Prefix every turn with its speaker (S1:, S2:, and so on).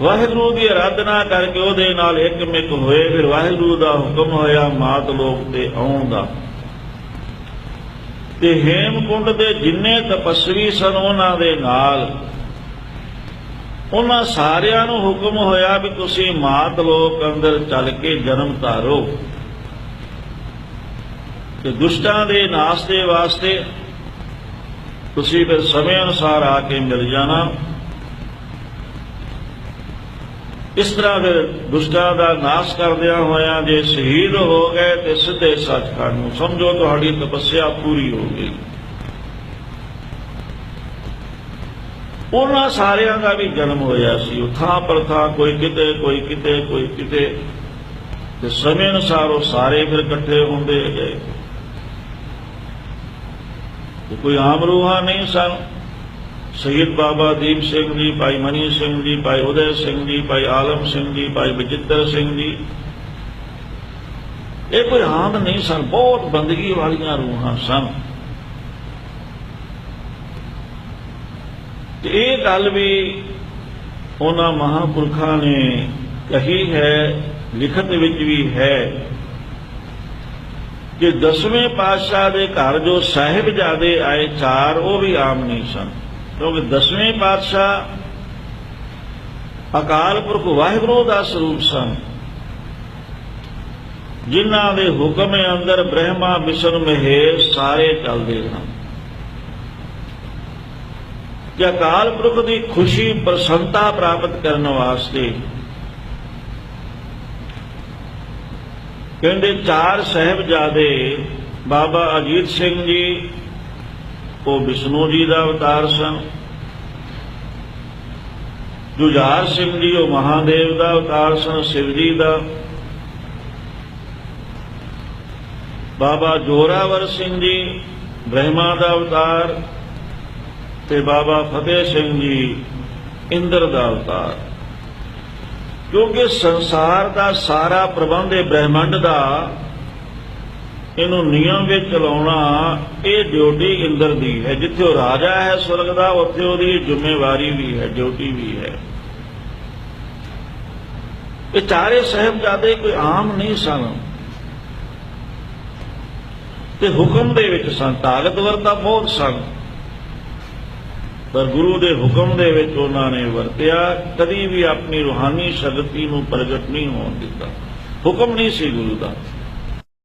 S1: ਵਾਹਿਗੁਰੂ ਦੀ ਆਰਾਧਨਾ ਕਰਕੇ ਉਹਦੇ ਨਾਲ ਇੱਕ ਮਿਕ ਹੋਏ, ਫਿਰ ਵਾਹਿਗੁਰੂ ਦਾ ਹੁਕਮ ਹੋਇਆ, ਮਾਤ ਲੋਕ ਤੇ ਆਉਣ ਦਾ ਤੇ ਹੇਮਕੁੰਡ ਦੇ ਜਿੰਨੇ ਤਪਸਵੀ ਸਨ ਉਹਨਾਂ ਦੇ ਨਾਲ, ਉਹਨਾਂ ਸਾਰਿਆਂ ਨੂੰ ਹੁਕਮ ਹੋਇਆ ਵੀ ਤੁਸੀਂ ਮਾਤ ਲੋਕ ਅੰਦਰ ਚੱਲ ਕੇ ਜਨਮ ਧਾਰੋ। ਤੇ ਦੁਸ਼ਟਾਂ ਦੇ ਨਾਸ਼ ਦੇ ਵਾਸਤੇ ਤੁਸੀਂ ਫਿਰ ਸਮੇਂ ਅਨੁਸਾਰ ਆ ਕੇ ਮਿਲ ਜਾਣਾ। ਇਸ ਤਰ੍ਹਾਂ ਫਿਰ ਦੁਸ਼ਟਾਂ ਦਾ ਨਾਸ਼ ਕਰਦਿਆਂ ਹੋਇਆਂ ਜੇ ਸ਼ਹੀਦ ਹੋ ਗਏ ਤੇ ਸਿੱਧੇ ਸੱਚਖੰਡ ਨੂੰ ਸਮਝੋ, ਤੁਹਾਡੀ ਤਪੱਸਿਆ ਪੂਰੀ ਹੋ ਗਈ। ਉਹਨਾਂ ਸਾਰਿਆਂ ਦਾ ਵੀ ਜਨਮ ਹੋਇਆ ਸੀ। ਉਥਾਂ ਪਰਥਾਂ ਕੋਈ ਕਿਤੇ ਕੋਈ ਕਿਤੇ ਕੋਈ ਕਿਤੇ। ਤੇ ਸਮੇਂ ਅਨੁਸਾਰ ਉਹ ਸਾਰੇ ਫਿਰ ਇਕੱਠੇ ਹੁੰਦੇ ਗਏ। ਕੋਈ ਆਮ ਰੂਹਾਂ ਨਹੀਂ ਸਨ। ਸ਼ਹੀਦ ਬਾਬਾ ਦੀਪ ਸਿੰਘ ਜੀ, ਭਾਈ ਮਨੀ ਸਿੰਘ ਜੀ, ਭਾਈ ਉਦੈ ਸਿੰਘ ਜੀ, ਭਾਈ ਆਲਮ ਸਿੰਘ ਜੀ, ਭਾਈ ਬਚਿੱਤਰ ਸਿੰਘ ਜੀ। ਇਹ ਕੋਈ ਆਮ ਨਹੀਂ ਸਨ, ਬਹੁਤ ਬੰਦਗੀ ਵਾਲੀਆਂ ਰੂਹਾਂ ਸਨ। ਤੇ ਇਹ ਗੱਲ ਵੀ ਉਹਨਾਂ ਮਹਾਪੁਰਖਾਂ ਨੇ ਕਹੀ ਹੈ, ਲਿਖਤ ਵਿੱਚ ਵੀ ਹੈ ਕਿ ਦਸਵੇਂ ਪਾਤਸ਼ਾਹ ਦੇ ਘਰ ਜੋ ਸਾਹਿਬਜ਼ਾਦੇ ਆਏ ਚਾਰ, ਉਹ ਵੀ ਆਮ ਨਹੀਂ ਸਨ। ਕਿਉਂਕਿ ਦਸਵੇਂ ਪਾਤਸ਼ਾਹ ਅਕਾਲ ਪੁਰਖ ਵਾਹਿਗੁਰੂ ਦਾ ਸਰੂਪ ਸਨ। ਜਿਨ੍ਹਾਂ ਦੇ ਹੁਕਮ ਅੰਦਰ ਬ੍ਰਹਮਾ, ਵਿਸ਼ਨ, ਮਹੇਸ਼ ਸਾਰੇ ਚੱਲਦੇ ਹਨ ਕਿ ਅਕਾਲ ਪੁਰਖ ਦੀ ਖੁਸ਼ੀ ਪ੍ਰਸੰਨਤਾ ਪ੍ਰਾਪਤ ਕਰਨ ਵਾਸਤੇ ਕਹਿੰਦੇ ਚਾਰ ਸਹਿਬਜ਼ਾਦੇ ਬਾਬਾ ਅਜੀਤ ਸਿੰਘ ਜੀ ਉਹ ਵਿਸ਼ਨੂੰ ਜੀ ਦਾ ਅਵਤਾਰ ਸਨ। ਜੁਝਾਰ ਸਿੰਘ ਜੀ, ਉਹ ਮਹਾਦੇਵ ਦਾ ਅਵਤਾਰ ਸਨ, ਸ਼ਿਵ ਜੀ ਦਾ। ਬਾਬਾ ਜੋਰਾਵਰ ਸਿੰਘ ਜੀ, ਬ੍ਰਹਮਾ ਦਾ ਅਵਤਾਰ ਤੇ ਬਾਬਾ ਫਤਿਹ ਸਿੰਘ ਜੀ, ਇੰਦਰ ਦਾ ਅਵਤਾਰ। ਕਿਉਂਕਿ ਸੰਸਾਰ ਦਾ ਸਾਰਾ ਪ੍ਰਬੰਧ ਇਹ ਬ੍ਰਹਿਮੰਡ ਦਾ ਇਹਨੂੰ ਨਿਯਮ ਵਿੱਚ ਚਲਾਉਣਾ ਇਹ ਡਿਊਟੀ ਇੰਦਰ ਦੀ ਹੈ। ਜਿੱਥੇ ਉਹ ਰਾਜਾ ਹੈ ਸੁਰਗ ਦਾ, ਉੱਥੇ ਉਹਦੀ ਜ਼ਿੰਮੇਵਾਰੀ ਵੀ ਹੈ, ਡਿਊਟੀ ਵੀ ਹੈ। ਇਹ ਚਾਰੇ ਸਹਿਬਜ਼ਾਦੇ ਕੋਈ ਆਮ ਨਹੀਂ ਸਨ। ਤੇ ਹੁਕਮ ਦੇ ਵਿੱਚ ਸਨ, ਤਾਕਤਵਰ ਤਾਂ ਬਹੁਤ ਸਨ। ਪਰ ਗੁਰੂ ਦੇ ਹੁਕਮ ਦੇ ਵਿੱਚ ਉਹਨਾਂ ਨੇ ਵਰਤਿਆ, ਕਦੀ ਵੀ ਆਪਣੀ ਰੂਹਾਨੀ ਸ਼ਕਤੀ ਨੂੰ ਪ੍ਰਗਟ ਨਹੀਂ ਹੋਣ ਦਿੱਤਾ। ਹੁਕਮ ਨਹੀਂ ਸੀ ਗੁਰੂ ਦਾ।